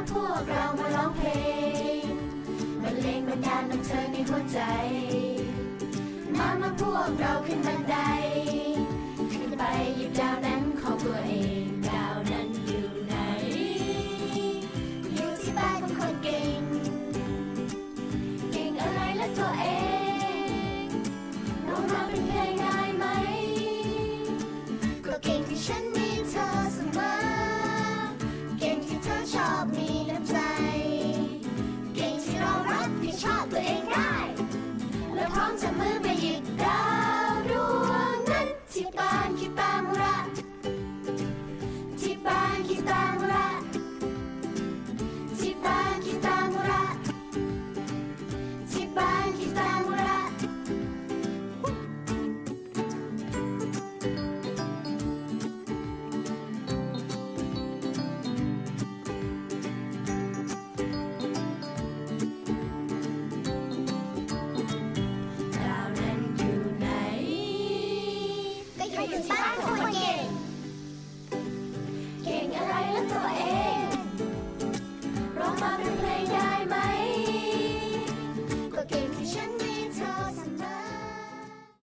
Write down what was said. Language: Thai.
มาพวกเรามาร้องเพลงบรรเลงบรรดานบันเทิงในหัวใจ มามาพวกเราขึ้นบันได คนเก่ง เก่งอะไรแล้วตัวเอง